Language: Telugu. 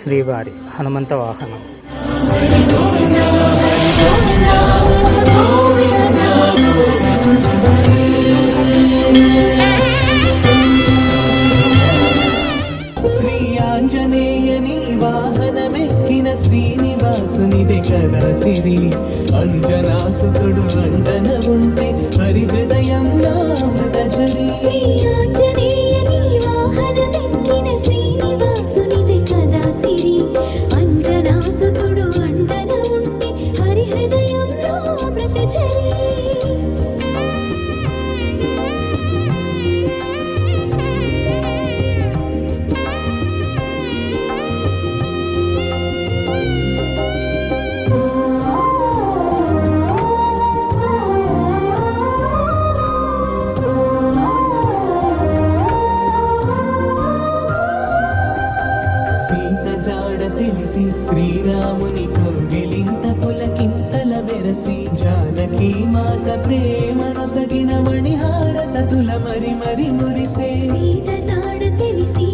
శ్రీవారి హనుమంత వాహనం. శ్రీ ఆంజనేయని వాహనమెక్కిన శ్రీనివాసునిదే కదా సిరి అంజనాసుతుడు అండన ఉంటే హరి హృదయంలో అమృతచరి శ్రీ తెలిసి శ్రీరాముని తులసి జానకి మాత ప్రేమను సగిన మణిహార తతుల మరి మరి మురిసే. తెలిసి